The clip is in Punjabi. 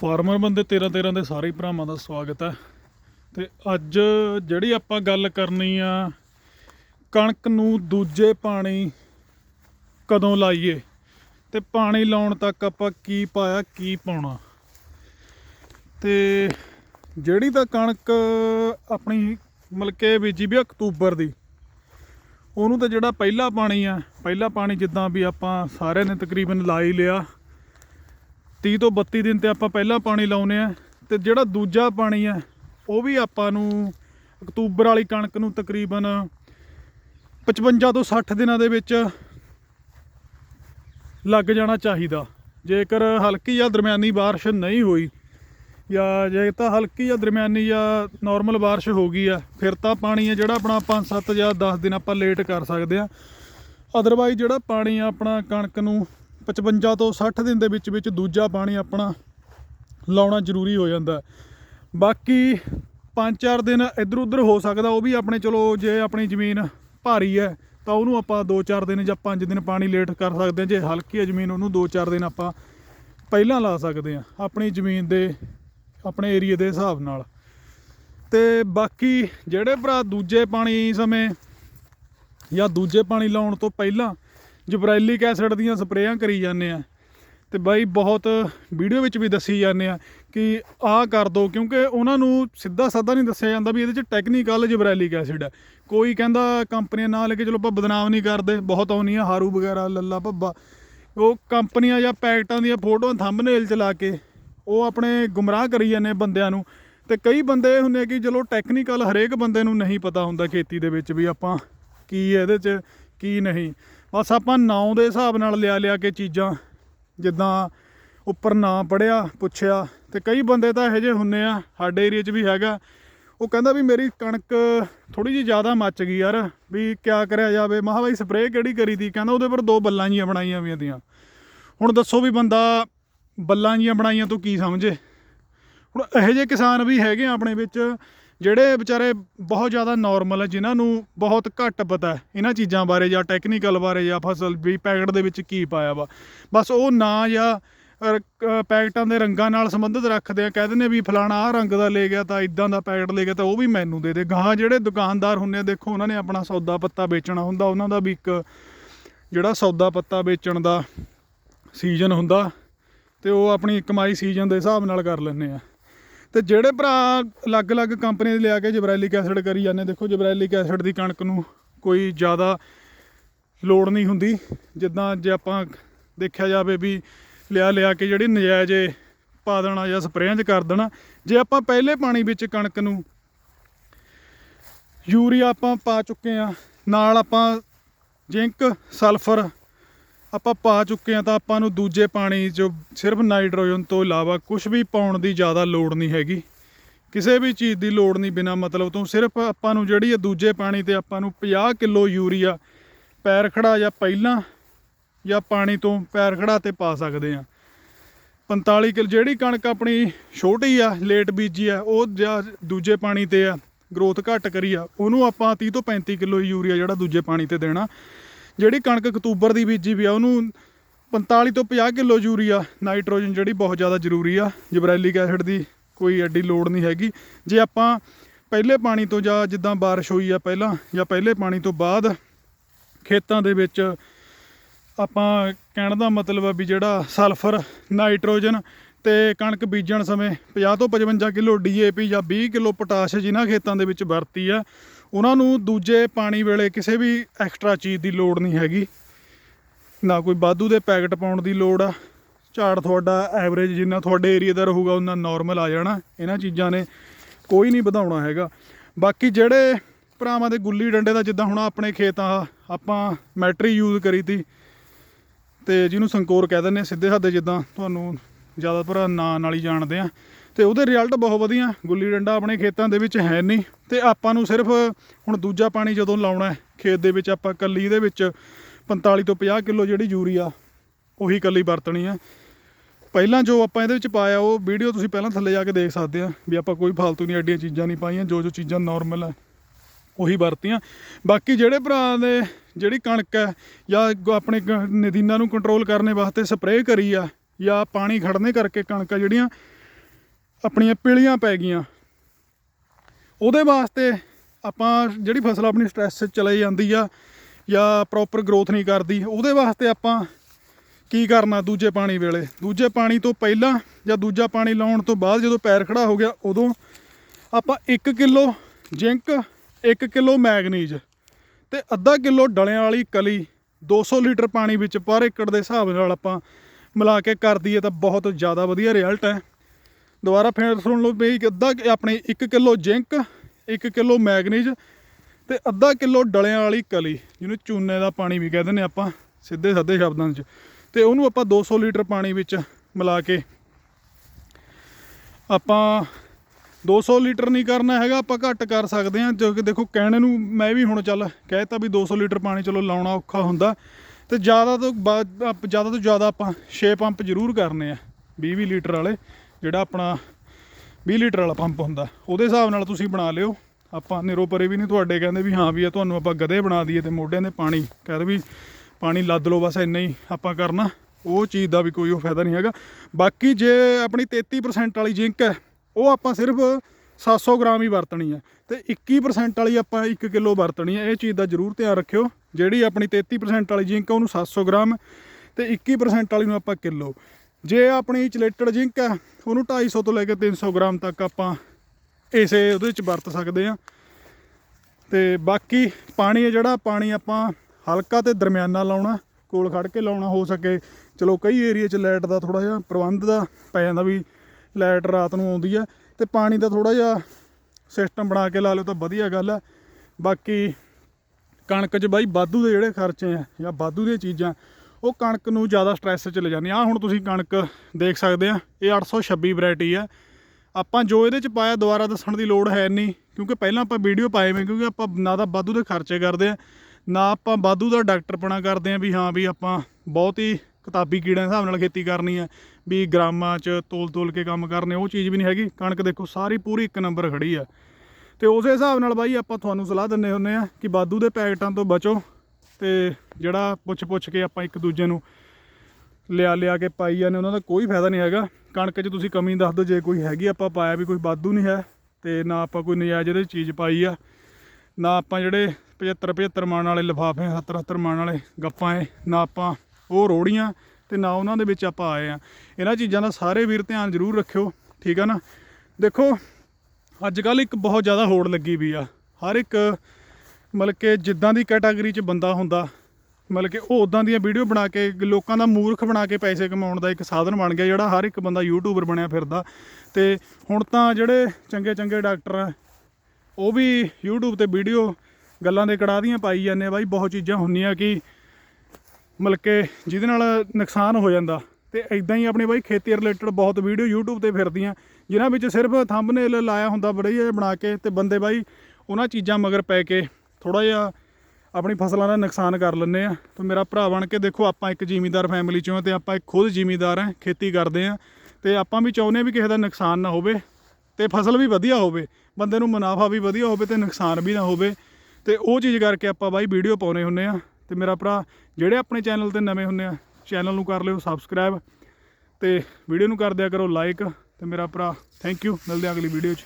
ਫਾਰਮਰ ਬੰਦੇ 13 13 ਦੇ ਸਾਰੇ ਭਰਾਵਾਂ ਦਾ ਸਵਾਗਤ ਹੈ। ਤੇ ਅੱਜ ਜਿਹੜੀ ਆਪਾਂ ਗੱਲ ਕਰਨੀ ਆ, ਕਣਕ ਨੂੰ ਦੂਜੇ ਪਾਣੀ ਕਦੋਂ ਲਾਈਏ? ਤੇ ਪਾਣੀ ਲਾਉਣ ਤੱਕ ਆਪਾਂ ਕੀ ਪਾਇਆ, ਕੀ ਪਾਉਣਾ? ਤੇ ਜਿਹੜੀ ਤਾਂ ਕਣਕ ਆਪਣੀ ਮਲਕੇ ਬੀਜੀ ਵੀ ਅਕਤੂਬਰ ਦੀ, ਉਹਨੂੰ ਤਾਂ ਜਿਹੜਾ ਪਹਿਲਾ ਪਾਣੀ ਆ, ਪਹਿਲਾ ਪਾਣੀ ਜਿੱਦਾਂ ਵੀ ਆਪਾਂ ਸਾਰਿਆਂ ਨੇ ਤਕਰੀਬਨ ਲਾ ਹੀ ਲਿਆ। 30 ਤੋਂ 32 ਦਿਨ ਤੇ ਆਪਾਂ ਪਹਿਲਾਂ ਪਾਣੀ ਲਾਉਨੇ ਆ ਤੇ ਜਿਹੜਾ ਦੂਜਾ ਪਾਣੀ ਆ ਉਹ ਵੀ ਆਪਾਂ ਨੂੰ ਅਕਤੂਬਰ ਵਾਲੀ ਕਣਕ ਨੂੰ ਤਕਰੀਬਨ 55 ਤੋਂ 60 ਦਿਨਾਂ ਦੇ ਵਿੱਚ ਲੱਗ ਜਾਣਾ ਚਾਹੀਦਾ। ਜੇਕਰ ਹਲਕੀ ਜਾਂ ਦਰਮਿਆਨੀ ਬਾਰਿਸ਼ ਨਹੀਂ ਹੋਈ ਜਾਂ ਜੇ ਤਾਂ ਹਲਕੀ ਜਾਂ ਦਰਮਿਆਨੀ ਜਾਂ ਨਾਰਮਲ ਬਾਰਿਸ਼ ਹੋ ਗਈ ਆ ਫਿਰ ਤਾਂ ਪਾਣੀ ਆ ਜਿਹੜਾ ਆਪਣਾ 5-7 ਜਾਂ 10 ਦਿਨ ਆਪਾਂ ਲੇਟ ਕਰ ਸਕਦੇ ਆ ਅਦਰਵਾਈਜ਼ ਜਿਹੜਾ ਪਾਣੀ ਆ ਆਪਣਾ ਕਣਕ ਨੂੰ 55 ਤੋਂ 60 ਦਿਨ ਦੇ ਵਿੱਚ ਵਿੱਚ ਦੂਜਾ ਪਾਣੀ ਆਪਣਾ ਲਾਉਣਾ ਜ਼ਰੂਰੀ ਹੋ ਜਾਂਦਾ ਬਾਕੀ 5-4 ਦਿਨ ਇੱਧਰ ਉੱਧਰ ਹੋ ਸਕਦਾ, ਉਹ ਵੀ ਆਪਣੇ ਚਲੋ ਜੇ ਆਪਣੀ ਜ਼ਮੀਨ ਭਾਰੀ ਹੈ, ਤਾਂ ਉਹਨੂੰ ਆਪਾਂ 2-4 ਦਿਨ ਜਾਂ 5 ਦਿਨ ਪਾਣੀ ਲੇਟ ਕਰ ਸਕਦੇ ਹਾਂ। ਜੇ ਹਲਕੀ ਹੈ ਜ਼ਮੀਨ, ਉਹਨੂੰ 2-4 ਦਿਨ ਆਪਾਂ ਪਹਿਲਾਂ ਲਾ ਸਕਦੇ ਹਾਂ, ਆਪਣੀ ਜ਼ਮੀਨ ਦੇ, ਆਪਣੇ ਏਰੀਆ ਦੇ ਹਿਸਾਬ ਨਾਲ। ਤੇ ਬਾਕੀ ਜਿਹੜੇ ਭਰਾ ਦੂਜੇ ਪਾਣੀ ਸਮੇਂ ਜਾਂ ਦੂਜੇ ਪਾਣੀ ਲਾਉਣ ਤੋਂ ਪਹਿਲਾਂ ਜਬਰੈਲਿਕ ਐਸਿਡ ਦੀਆਂ ਸਪਰੇਆਂ ਕਰੀ ਜਾਂਦੇ ਆ। ਤੇ ਬਾਈ ਬਹੁਤ ਵੀਡੀਓ ਵਿੱਚ ਵੀ ਦੱਸੀ ਜਾਂਦੇ ਆ ਕਿ ਆਹ ਕਰ ਦੋ, ਕਿਉਂਕਿ ਉਹਨਾਂ ਨੂੰ ਸਿੱਧਾ ਸਾਦਾ ਨਹੀਂ ਦੱਸਿਆ ਜਾਂਦਾ ਵੀ ਇਹਦੇ ਚ ਟੈਕਨੀਕਲ ਜਬਰੈਲਿਕ ਐਸਿਡ ਹੈ ਕੋਈ ਕਹਿੰਦਾ ਕੰਪਨੀਆਂ ਨਾਲ ਲੈ ਕੇ ਚਲੋ ਆਪਾਂ ਬਦਨਾਮ ਨਹੀਂ ਕਰਦੇ, ਬਹੁਤ ਆਉਣੀਆਂ ਹਾਰੂ ਵਗੈਰਾ, ਲੱਲਾ ਭੱਬਾ। ਉਹ ਕੰਪਨੀਆਂ ਜਾਂ ਪੈਕਟਾਂ ਦੀਆਂ ਫੋਟੋਆਂ ਥੰਬਨੇਲ ਚ ਲਾ ਕੇ ਉਹ ਆਪਣੇ ਗੁੰਮਰਾਹ ਕਰੀ ਜਾਂਦੇ ਬੰਦਿਆਂ ਨੂੰ। ਤੇ ਕਈ ਬੰਦੇ ਇਹ ਹੁੰਦੇ ਆ ਕਿ ਚਲੋ ਟੈਕਨੀਕਲ ਹਰੇਕ ਬੰਦੇ ਨੂੰ ਨਹੀਂ ਪਤਾ ਹੁੰਦਾ ਖੇਤੀ ਦੇ ਵਿੱਚ ਵੀ ਆਪਾਂ ਕੀ ਇਹਦੇ ਚ, ਕੀ ਨਹੀਂ। ਬਸ ਆਪਾਂ ਨਾਉ ਦੇ ਹਿਸਾਬ ਨਾਲ ਲਿਆ ਲਿਆ ਕੇ ਚੀਜ਼ਾਂ, ਜਿੱਦਾਂ ਉੱਪਰ ਨਾਂ ਪੜਿਆ ਪੁੱਛਿਆ, ਤੇ ਕਈ ਬੰਦੇ ਤਾਂ ਇਹੋ ਜਿਹੇ ਹੁੰਨੇ ਆ, ਸਾਡੇ ਏਰੀਆ 'ਚ ਵੀ ਹੈਗਾ। ਉਹ ਕਹਿੰਦਾ ਵੀ ਮੇਰੀ ਕਣਕ ਥੋੜੀ ਜਿਹੀ ਜ਼ਿਆਦਾ ਮੱਚ ਗਈ ਯਾਰ, ਵੀ ਕਿਆ ਕਰਿਆ ਜਾਵੇ? ਮਹਾ ਬਾਈ ਸਪਰੇਅ ਕਿਹੜੀ ਕਰੀ ਦੀ? ਕਹਿੰਦਾ ਉਹਦੇ ਪਰ ਦੋ ਬੱਲਾਂ ਜੀਆਂ ਬਣਾਈਆਂ ਵੀਆਂ ਦੀਆਂ ਹੁਣ ਦੱਸੋ ਵੀ ਬੰਦਾ ਬੱਲਾਂ ਜੀਆਂ ਬਣਾਈਆਂ ਤੋਂ ਕੀ ਸਮਝੇ? ਹੁਣ ਇਹੋ ਜਿਹੇ ਕਿਸਾਨ ਵੀ ਹੈਗੇ ਆ ਆਪਣੇ ਵਿੱਚ ਜਿਹੜੇ ਵਿਚਾਰੇ ਬਹੁਤ ਜ਼ਿਆਦਾ ਨਾਰਮਲ ਹੈ ਜਿਨ੍ਹਾਂ ਨੂੰ ਬਹੁਤ ਘੱਟ ਪਤਾ ਹੈ ਇਹਨਾਂ ਚੀਜ਼ਾਂ ਬਾਰੇ ਜਾਂ ਟੈਕਨੀਕਲ ਬਾਰੇ ਜਾਂ ਫਸਲ ਵੀ ਪੈਕਟ ਦੇ ਵਿੱਚ ਕੀ ਪਾਇਆ ਵਾ। ਬਸ ਉਹ ਨਾਂ ਜਾਂ ਪੈਕਟਾਂ ਦੇ ਰੰਗਾਂ ਨਾਲ ਸੰਬੰਧਿਤ ਰੱਖਦੇ ਆ, ਕਹਿ ਦਿੰਦੇ ਵੀ ਫਲਾਣਾ ਆਹ ਰੰਗ ਦਾ ਲੈ ਗਿਆ ਤਾਂ ਇਦਾਂ ਦਾ ਪੈਕਟ ਲੈ ਗਿਆ ਤਾਂ ਉਹ ਵੀ ਮੈਨੂੰ ਦੇ ਦੇ। ਗਾਹਾਂ ਜਿਹੜੇ ਦੁਕਾਨਦਾਰ ਹੁੰਦੇ ਆ, ਦੇਖੋ ਉਹਨਾਂ ਨੇ ਆਪਣਾ ਸੌਦਾ ਪੱਤਾ ਵੇਚਣਾ ਹੁੰਦਾ, ਉਹਨਾਂ ਦਾ ਵੀ ਇੱਕ ਜਿਹੜਾ ਸੌਦਾ ਪੱਤਾ ਵੇਚਣ ਦਾ ਸੀਜ਼ਨ ਹੁੰਦਾ ਤੇ ਉਹ ਆਪਣੀ ਕਮਾਈ ਸੀਜ਼ਨ ਦੇ ਹਿਸਾਬ ਨਾਲ ਕਰ ਲੈਂਦੇ ਆ। ਤੇ ਜਿਹੜੇ ਭਰਾ ਅਲੱਗ-ਅਲੱਗ ਕੰਪਨੀ ਦੇ ਲਿਆ ਕੇ ਜਬਰੈਲਿਕ ਐਸਿਡ ਕਰੀ ਜਾਂਦੇ, ਦੇਖੋ ਜਬਰੈਲਿਕ ਐਸਿਡ ਦੀ ਕਣਕ ਨੂੰ ਕੋਈ ਜ਼ਿਆਦਾ ਲੋੜ ਨਹੀਂ ਹੁੰਦੀ। ਜਿੱਦਾਂ ਜੇ ਆਪਾਂ ਦੇਖਿਆ ਜਾਵੇ ਵੀ ਲਿਆ ਲਿਆ ਕੇ ਜਿਹੜੀ ਨਜਾਇਜ਼ ਪਾ ਦੇਣਾ ਜਾਂ ਸਪਰੇਆਂ 'ਚ ਕਰ ਦੇਣਾ, ਜੇ ਆਪਾਂ ਪਹਿਲੇ ਪਾਣੀ ਵਿੱਚ ਕਣਕ ਨੂੰ ਯੂਰੀਆ ਆਪਾਂ ਪਾ ਚੁੱਕੇ ਆ ਨਾਲ ਆਪਾਂ ਜ਼ਿੰਕ, ਸਲਫਰ ਆਪਾਂ ਪਾ ਚੁੱਕੇ ਆ ਤਾਂ ਆਪਾਂ ਨੂੰ ਦੂਜੇ ਪਾਣੀ 'ਚ ਸਿਰਫ ਨਾਈਟ੍ਰੋਜਨ ਤੋਂ ਇਲਾਵਾ ਕੁਝ ਵੀ ਪਾਉਣ ਦੀ ਜ਼ਿਆਦਾ ਲੋੜ ਨਹੀਂ ਹੈਗੀ। ਕਿਸੇ ਵੀ ਚੀਜ਼ ਦੀ ਲੋੜ ਨਹੀਂ ਬਿਨਾ ਮਤਲਬ ਤੋਂ। ਸਿਰਫ ਆਪਾਂ ਨੂੰ ਜਿਹੜੀ ਇਹ ਦੂਜੇ ਪਾਣੀ ਤੇ ਆਪਾਂ ਨੂੰ 50 ਕਿਲੋ ਯੂਰੀਆ ਪੈਰ ਖੜਾ ਜਾਂ ਪਹਿਲਾਂ ਜਾਂ ਪਾਣੀ ਤੋਂ ਪੈਰ ਖੜਾ ਤੇ ਪਾ ਸਕਦੇ ਆ 45 ਕਿਲੋ ਜਿਹੜੀ ਕਣਕ ਆਪਣੀ ਛੋਟੀ ਆ, ਲੇਟ ਬੀਜੀ ਆ, ਉਹ ਜਾਂ ਦੂਜੇ ਪਾਣੀ ਤੇ ਆ, ਗਰੋਥ ਘੱਟ ਕਰੀ ਆ, ਉਹਨੂੰ ਆਪਾਂ 30 ਤੋਂ 35 ਕਿਲੋ ਯੂਰੀਆ ਜਿਹੜਾ ਦੂਜੇ ਪਾਣੀ ਤੇ ਦੇਣਾ। ਜਿਹੜੀ ਕਣਕ ਅਕਤੂਬਰ ਦੀ ਬੀਜੀ ਵੀ ਆ, ਉਹਨੂੰ 45 ਤੋਂ 50 ਕਿਲੋ ਯੂਰੀਆ ਨਾਈਟ੍ਰੋਜਨ ਜਿਹੜੀ ਬਹੁਤ ਜ਼ਿਆਦਾ ਜ਼ਰੂਰੀ ਆ। ਜਬਰੈਲਿਕ ਐਸਿਡ ਦੀ ਕੋਈ ਐਡੀ ਲੋੜ ਨਹੀਂ ਹੈਗੀ। ਜੇ ਆਪਾਂ ਪਹਿਲੇ ਪਾਣੀ ਤੋਂ ਜਾਂ ਜਿੱਦਾਂ ਬਾਰਿਸ਼ ਹੋਈ ਆ ਪਹਿਲਾਂ, ਜਾਂ ਪਹਿਲੇ ਪਾਣੀ ਤੋਂ ਬਾਅਦ ਖੇਤਾਂ ਦੇ ਵਿੱਚ ਆਪਾਂ ਕਹਿਣ ਦਾ ਮਤਲਬ ਆ ਵੀ ਜਿਹੜਾ ਸਲਫਰ, ਨਾਈਟ੍ਰੋਜਨ ਤੇ ਕਣਕ ਬੀਜਣ ਸਮੇਂ 50 ਤੋਂ 55 ਕਿਲੋ ਡੀਏਪੀ ਜਾਂ 20 ਕਿਲੋ ਪੋਟਾਸ਼ ਜਿਨ੍ਹਾਂ ਖੇਤਾਂ ਦੇ ਵਿੱਚ ਵਰਤੀ ਆ ਉਹਨਾਂ ਨੂੰ ਦੂਜੇ ਪਾਣੀ ਵੇਲੇ ਕਿਸੇ ਵੀ ਐਕਸਟਰਾ ਚੀਜ਼ ਦੀ ਲੋੜ ਨਹੀਂ ਹੈਗੀ। ਨਾ ਕੋਈ ਵਾਧੂ ਦੇ ਪੈਕਟ ਪਾਉਣ ਦੀ ਲੋੜ ਆ। ਝਾੜ ਤੁਹਾਡਾ ਐਵਰੇਜ ਜਿੰਨਾ ਤੁਹਾਡੇ ਏਰੀਆ ਦਾ ਰਹੂਗਾ ਉਹਨਾਂ ਨਾਰਮਲ ਆ ਜਾਣਾ। ਇਹਨਾਂ ਚੀਜ਼ਾਂ ਨੇ ਕੋਈ ਨਹੀਂ ਵਧਾਉਣਾ ਹੈਗਾ। ਬਾਕੀ ਜਿਹੜੇ ਭਰਾਵਾਂ ਦੇ ਗੁੱਲੀ ਡੰਡੇ ਦਾ ਜਿੱਦਾਂ ਹੁਣ ਆਪਣੇ ਖੇਤ ਆ ਆਪਾਂ ਮੈਟਰੀ ਯੂਜ਼ ਕਰੀ ਤੀ। ਤੇ ਜਿਹਨੂੰ ਸੰਕੋਰ ਕਹਿ ਦਿੰਦੇ ਆ, ਸਿੱਧੇ ਸਾਦੇ ਜਿੱਦਾਂ ਤੁਹਾਨੂੰ ਜ਼ਿਆਦਾ ਭਰਾ ਨਾਂ ਨਾਲ ਹੀ ਜਾਣਦੇ ਆ। ਤੇ ਉਹਦੇ ਰਿਜ਼ਲਟ ਬਹੁਤ ਵਧੀਆ। ਗੁੱਲੀ ਡੰਡਾ ਆਪਣੇ ਖੇਤਾਂ ਦੇ ਵਿੱਚ ਹੈ ਨਹੀਂ। ਤੇ ਆਪਾਂ ਨੂੰ ਸਿਰਫ ਹੁਣ ਦੂਜਾ ਪਾਣੀ ਜਦੋਂ ਲਾਉਣਾ ਖੇਤ ਦੇ ਵਿੱਚ ਆਪਾਂ ਕੱਲੀ ਇਹਦੇ ਵਿੱਚ 45 ਤੋਂ 50 ਕਿਲੋ ਜਿਹੜੀ ਯੂਰੀਆ ਉਹੀ ਕੱਲੀ ਵਰਤਣੀ ਆ। ਪਹਿਲਾਂ ਜੋ ਆਪਾਂ ਇਹਦੇ ਵਿੱਚ ਪਾਇਆ, ਉਹ ਵੀਡੀਓ ਤੁਸੀਂ ਪਹਿਲਾਂ ਥੱਲੇ ਜਾ ਕੇ ਦੇਖ ਸਕਦੇ ਆ ਵੀ ਆਪਾਂ ਕੋਈ ਫालतू ਦੀਆਂ ਐਡੀਆਂ ਚੀਜ਼ਾਂ ਨਹੀਂ ਪਾਈਆਂ, ਜੋ ਜੋ ਚੀਜ਼ਾਂ ਨਾਰਮਲ ਆ, ਉਹੀ ਵਰਤੀਆਂ। ਬਾਕੀ ਜਿਹੜੇ ਭਰਾ ਦੇ ਜਿਹੜੀ ਕਣਕ ਹੈ ਜਾਂ ਆਪਣੇ ਨਦੀਨਾਂ ਨੂੰ ਕੰਟਰੋਲ ਕਰਨੇ ਵਾਸਤੇ ਸਪਰੇਅ ਕਰੀ ਆ ਜਾਂ ਪਾਣੀ ਖੜਨੇ ਕਰਕੇ ਕਣਕਾਂ ਜਿਹੜੀਆਂ ਆਪਣੀਆਂ ਪਿਲੀਆਂ ਪੈ ਗਈਆਂ। ਉਹਦੇ ਵਾਸਤੇ ਆਪਾਂ ਜਿਹੜੀ ਫਸਲ ਆਪਣੀ ਸਟ੍ਰੈਸ ਚਲੇ ਜਾਂਦੀ ਆ ਜਾਂ ਪ੍ਰੋਪਰ ਗਰੋਥ ਨਹੀਂ ਕਰਦੀ, ਉਹਦੇ ਵਾਸਤੇ ਆਪਾਂ ਕੀ ਕਰਨਾ ਦੂਜੇ ਪਾਣੀ ਵੇਲੇ? ਦੂਜੇ ਪਾਣੀ ਤੋਂ ਪਹਿਲਾਂ ਜਾਂ ਦੂਜਾ ਪਾਣੀ ਲਾਉਣ ਤੋਂ ਬਾਅਦ ਜਦੋਂ ਪੈਰ ਖੜਾ ਹੋ ਗਿਆ, ਉਦੋਂ ਆਪਾਂ 1 ਕਿਲੋ ਜ਼ਿੰਕ 1 ਕਿਲੋ ਮੈਗਨੀਜ਼ ਤੇ ਅੱਧਾ ਕਿਲੋ ਡਲਿਆਂ ਵਾਲੀ ਕਲੀ 200 ਲੀਟਰ ਪਾਣੀ ਵਿੱਚ ਪਰ ਏਕੜ ਦੇ ਹਿਸਾਬ ਨਾਲ ਆਪਾਂ ਮਿਲਾ ਕੇ ਕਰਦੀ ਹੈ ਤਾਂ ਬਹੁਤ ਜ਼ਿਆਦਾ ਵਧੀਆ ਰਿਜ਼ਲਟ ਹੈ। ਦੁਬਾਰਾ ਫੇਰ ਸੁਣ ਲਓ ਵੀ ਅੱਧਾ ਆਪਣੇ 1 ਕਿਲੋ ਜ਼ਿੰਕ 1 ਕਿਲੋ ਮੈਗਨੀਜ਼ ਤੇ ਅੱਧਾ ਕਿਲੋ ਡਲਿਆਂ ਵਾਲੀ ਕਲੀ, ਜਿਹਨੂੰ ਚੂਨੇ ਦਾ ਪਾਣੀ ਵੀ ਕਹਿ ਦਿੰਦੇ ਆਪਾਂ ਸਿੱਧੇ ਸਾਦੇ ਸ਼ਬਦਾਂ 'ਚ। ਤੇ ਉਹਨੂੰ ਆਪਾਂ 200 ਲੀਟਰ ਪਾਣੀ ਵਿੱਚ ਮਿਲਾ ਕੇ ਆਪਾਂ 200 ਲੀਟਰ ਨਹੀਂ ਕਰਨਾ ਹੈਗਾ, ਆਪਾਂ ਘੱਟ ਕਰ ਸਕਦੇ ਹਾਂ ਕਿਉਂਕਿ ਦੇਖੋ ਕਹਿਣੇ ਨੂੰ ਮੈਂ ਵੀ ਹੁਣ ਚੱਲ ਕਹਿਤਾ ਵੀ 200 ਲੀਟਰ ਪਾਣੀ ਚਲੋ ਲਾਉਣਾ ਔਖਾ ਹੁੰਦਾ। ਤੇ ਜ਼ਿਆਦਾ ਤੋਂ ਬਾਅਦ ਜ਼ਿਆਦਾ ਤੋਂ ਜ਼ਿਆਦਾ ਆਪਾਂ 6 ਪੰਪ ਜ਼ਰੂਰ ਕਰਨੇ ਆ 20 20 ਲੀਟਰ ਵਾਲੇ, ਜਿਹੜਾ ਆਪਣਾ 20 ਲੀਟਰ ਵਾਲਾ ਪੰਪ ਹੁੰਦਾ। ਉਹਦੇ ਹਿਸਾਬ ਨਾਲ ਤੁਸੀਂ ਬਣਾ ਲਿਓ। ਆਪਾਂ ਨਿਰੋ ਪਰੇ ਵੀ ਨਹੀਂ ਤੁਹਾਡੇ ਕਹਿੰਦੇ ਵੀ ਹਾਂ ਵੀ ਇਹ ਤੁਹਾਨੂੰ ਆਪਾਂ ਗਧੇ ਬਣਾ ਦਈਏ ਤੇ ਮੋਢਿਆਂ ਦੇ ਪਾਣੀ ਕਹਿੰਦੇ ਵੀ ਪਾਣੀ ਲੱਦ ਲਓ ਬਸ ਇੰਨਾ ਹੀ ਆਪਾਂ ਕਰਨਾ। ਉਹ ਚੀਜ਼ ਦਾ ਵੀ ਕੋਈ ਉਹ ਫਾਇਦਾ ਨਹੀਂ ਹੈਗਾ। ਬਾਕੀ ਜੇ ਆਪਣੀ 33% ਵਾਲੀ ਜ਼ਿੰਕ ਹੈ, ਉਹ ਆਪਾਂ ਸਿਰਫ 700 ਗ੍ਰਾਮ ਹੀ ਵਰਤਣੀ ਹੈ। ਤੇ 21% ਵਾਲੀ ਆਪਾਂ 1 ਕਿਲੋ ਵਰਤਣੀ ਹੈ। ਇਹ ਚੀਜ਼ ਦਾ ਜ਼ਰੂਰ ਧਿਆਨ ਰੱਖਿਓ। ਜਿਹੜੀ ਆਪਣੀ 33% ਵਾਲੀ ਜ਼ਿੰਕ ਹੈ ਉਹਨੂੰ 700 ਗ੍ਰਾਮ ਤੇ 21% ਵਾਲੀ ਨੂੰ ਆਪਾਂ ਕਿਲੋ। ਜੇ ਆਪਣੀ ਚਲੇਟਡ ਜ਼ਿੰਕ ਹੈ ਉਹਨੂੰ 250 ਤੋਂ ਲੈ ਕੇ 300 ਗ੍ਰਾਮ ਤੱਕ ਆਪਾਂ ਇਸੇ ਉਹਦੇ ਵਿੱਚ ਵਰਤ ਸਕਦੇ ਆ ਤੇ ਬਾਕੀ ਪਾਣੀ ਹੈ ਜਿਹੜਾ ਪਾਣੀ ਆਪਾਂ ਹਲਕਾ ਤੇ ਦਰਮਿਆਨਾ ਲਾਉਣਾ, ਕੋਲ ਖੜ ਕੇ ਲਾਉਣਾ ਹੋ ਸਕੇ। ਚਲੋ ਕਈ ਏਰੀਆ 'ਚ ਲਾਈਟ ਦਾ ਥੋੜਾ ਜਿਹਾ ਪ੍ਰਬੰਧ ਦਾ ਪੈ ਜਾਂਦਾ ਵੀ ਲਾਈਟ ਰਾਤ ਨੂੰ ਆਉਂਦੀ ਹੈ ਤੇ ਪਾਣੀ ਦਾ ਥੋੜਾ ਜਿਹਾ ਸਿਸਟਮ ਬਣਾ ਕੇ ਲਾ ਲਿਓ ਤਾਂ ਵਧੀਆ ਗੱਲ ਹੈ ਬਾਕੀ ਕਣਕ 'ਚ ਬਾਈ ਵਾਧੂ ਦੇ ਜਿਹੜੇ ਖਰਚੇ ਆ ਜਾਂ ਵਾਧੂ ਦੀਆਂ ਚੀਜ਼ਾਂ, ਉਹ ਕਣਕ ਨੂੰ ਜ਼ਿਆਦਾ ਸਟ੍ਰੈਸ 'ਚ ਲੈ ਜਾਂਦੀਆਂ। ਆ ਹੁਣ ਤੁਸੀਂ ਕਣਕ ਦੇਖ ਸਕਦੇ ਆ, ਇਹ 826 ਵੈਰਾਈਟੀ ਆ। ਆਪਾਂ ਜੋ ਇਹਦੇ 'ਚ ਪਾਇਆ ਦੁਬਾਰਾ ਦੱਸਣ ਦੀ ਲੋੜ ਹੈ ਨਹੀਂ, ਕਿਉਂਕਿ ਪਹਿਲਾਂ ਆਪਾਂ ਵੀਡੀਓ ਪਾਏ ਮੈਂ ਕਿਉਂਕਿ ਆਪਾਂ ਨਾ ਤਾਂ ਵਾਧੂ ਦੇ ਖਰਚੇ ਕਰਦੇ ਆ, ਨਾ ਆਪਾਂ ਵਾਧੂ ਦਾ ਡਾਕਟਰਪਣਾ ਕਰਦੇ ਆ ਵੀ ਹਾਂ ਵੀ ਆਪਾਂ ਬਹੁਤ ਹੀ ਕਿਤਾਬੀ ਕੀੜਿਆਂ ਦੇ ਹਿਸਾਬ ਨਾਲ ਖੇਤੀ ਕਰਨੀ ਹੈ ਵੀ ਗ੍ਰਾਮਾਂ 'ਚ ਤੋਲ ਤੋਲ ਕੇ ਕੰਮ ਕਰਨੇ, ਉਹ ਚੀਜ਼ ਵੀ ਨਹੀਂ ਹੈਗੀ। ਕਣਕ ਦੇਖੋ, ਸਾਰੀ ਪੂਰੀ ਇੱਕ ਨੰਬਰ ਖੜੀ ਆ। ਤੇ ਉਸੇ ਹਿਸਾਬ ਨਾਲ ਬਾਈ ਆਪਾਂ ਤੁਹਾਨੂੰ ਸਲਾਹ ਦਿੰਨੇ ਹੁੰਨੇ ਆ ਕਿ ਵਾਧੂ ਦੇ ਪੈਕਟਾਂ ਤੋਂ ਬਚੋ ਤੇ ਜਿਹੜਾ ਪੁੱਛ ਪੁੱਛ ਕੇ ਆਪਾਂ ਇੱਕ ਦੂਜੇ ਨੂੰ ਲਿਆ ਲਿਆ ਕੇ ਪਾਈ ਜਾਂਦੇ ਉਹਨਾਂ ਦਾ ਕੋਈ ਫਾਇਦਾ ਨਹੀਂ ਹੈਗਾ। ਕਣਕ 'ਚ ਤੁਸੀਂ ਕਮੀ ਦੱਸ ਦਿਓ, ਜੇ ਕੋਈ ਹੈਗੀ ਆਪਾਂ ਪਾਇਆ ਵੀ ਕੋਈ ਵਾਧੂ ਨਹੀਂ ਹੈ ਤੇ ਨਾ ਆਪਾਂ ਕੋਈ ਨਜਾਇਜ਼ ਇਹਦੇ ਚੀਜ਼ ਪਾਈ ਆ, ਨਾ ਆਪਾਂ ਜਿਹੜੇ 75 75 ਮਾਣ ਵਾਲੇ, ਲਿਫਾਫੇ 70 70 ਮਾਣ ਵਾਲੇ ਗੱਪਾਂ ਏ ਨਾ ਆਪਾਂ ਉਹ ਰੋੜੀਆਂ ਤੇ ਨਾ ਉਹਨਾਂ ਦੇ ਵਿੱਚ ਆਪਾਂ ਆਏ ਆ। ਇਹਨਾਂ ਚੀਜ਼ਾਂ ਦਾ ਸਾਰੇ ਵੀਰ ਧਿਆਨ ਜ਼ਰੂਰ ਰੱਖਿਓ, ਠੀਕ ਆ ਨਾ? ਦੇਖੋ ਅੱਜ ਕੱਲ ਇੱਕ ਬਹੁਤ ਜ਼ਿਆਦਾ ਹੋੜ ਲੱਗੀ ਵੀ ਆ। ਹਰ ਇੱਕ, ਮਤਲਬ ਕਿ ਜਿੱਦਾਂ ਦੀ ਕੈਟਾਗਰੀ 'ਚ ਬੰਦਾ ਹੁੰਦਾ, ਮਤਲਬ ਕਿ ਉਹ ਉਦਾਂ ਦੀਆਂ ਵੀਡੀਓ ਬਣਾ ਕੇ, ਲੋਕਾਂ ਦਾ ਮੂਰਖ ਬਣਾ ਕੇ ਪੈਸੇ ਕਮਾਉਣ ਦਾ ਇੱਕ ਸਾਧਨ ਬਣ ਗਿਆ ਜਿਹੜਾ ਹਰ ਇੱਕ ਬੰਦਾ ਯੂਟਿਊਬਰ ਬਣਿਆ ਫਿਰਦਾ। ਤੇ ਹੁਣ ਤਾਂ ਜਿਹੜੇ ਚੰਗੇ ਚੰਗੇ ਡਾਕਟਰ ਆ, ਉਹ ਵੀ YouTube ਤੇ ਵੀਡੀਓ ਗੱਲਾਂ ਦੇ ਕੜਾਹ ਦੀਆਂ ਪਾਈ ਜਾਂਦੇ ਆ। ਬਾਈ, ਬਹੁਤ ਚੀਜ਼ਾਂ ਹੁੰਦੀਆਂ ਕਿ, ਮਤਲਬ ਕਿ ਜਿਹਦੇ ਨਾਲ ਨੁਕਸਾਨ ਹੋ ਜਾਂਦਾ। ਤੇ ਇਦਾਂ ਹੀ ਆਪਣੀ ਬਾਈ ਖੇਤੀ ਰਿਲੇਟਡ ਬਹੁਤ ਵੀਡੀਓ YouTube ਤੇ ਫਿਰਦੀਆਂ। ਜਿਨ੍ਹਾਂ ਵਿੱਚ ਸਿਰਫ ਥੰਬਨੇਲ ਲਾਇਆ ਹੁੰਦਾ ਬੜੇ ਜਿਹਾ ਬਣਾ ਕੇ ਤੇ ਬੰਦੇ ਬਾਈ ਉਹਨਾਂ ਚੀਜ਼ਾਂ ਮਗਰ ਪੈ ਕੇ ਥੋੜਾ ਜਿਹਾ ਆਪਣੀ ਫਸਲਾਂ ਦਾ ਨੁਕਸਾਨ ਕਰ ਲੈਂਦੇ ਆ। ਤੇ ਮੇਰਾ ਭਰਾ ਬਣ ਕੇ ਦੇਖੋ ਆਪਾਂ ਇੱਕ ਜ਼ਿਮੀਂਦਾਰ ਫੈਮਿਲੀ ਚੋਂ ਆ ਤੇ ਆਪਾਂ ਇੱਕ ਖੁਦ ਜ਼ਿਮੀਂਦਾਰ ਆ, ਖੇਤੀ ਕਰਦੇ ਆ ਤੇ ਆਪਾਂ ਵੀ ਚਾਹੁੰਦੇ ਆ ਵੀ ਕਿਸੇ ਦਾ ਨੁਕਸਾਨ ਨਾ ਹੋਵੇ ਤੇ ਫਸਲ ਵੀ ਵਧੀਆ ਹੋਵੇ, ਬੰਦੇ ਨੂੰ ਮੁਨਾਫਾ ਵੀ ਵਧੀਆ ਹੋਵੇ ਤੇ ਨੁਕਸਾਨ ਵੀ ਨਾ ਹੋਵੇ ਤੇ ਉਹ ਚੀਜ਼ ਕਰਕੇ ਆਪਾਂ ਬਾਈ ਵੀਡੀਓ ਪਾਉਨੇ ਹੁੰਨੇ ਆ। ਤੇ ਮੇਰਾ ਭਰਾ ਜਿਹੜੇ ਆਪਣੇ ਚੈਨਲ ਤੇ ਨਵੇਂ ਹੁੰਨੇ ਆ, ਚੈਨਲ ਨੂੰ ਕਰ ਲਿਓ ਸਬਸਕ੍ਰਾਈਬ ਤੇ ਵੀਡੀਓ ਨੂੰ ਕਰ ਦਿਆ ਕਰੋ ਲਾਈਕ ਤੇ ਮੇਰਾ ਭਰਾ ਥੈਂਕ ਯੂ ਮਿਲਦੇ ਆ ਅਗਲੀ ਵੀਡੀਓ 'ਚ।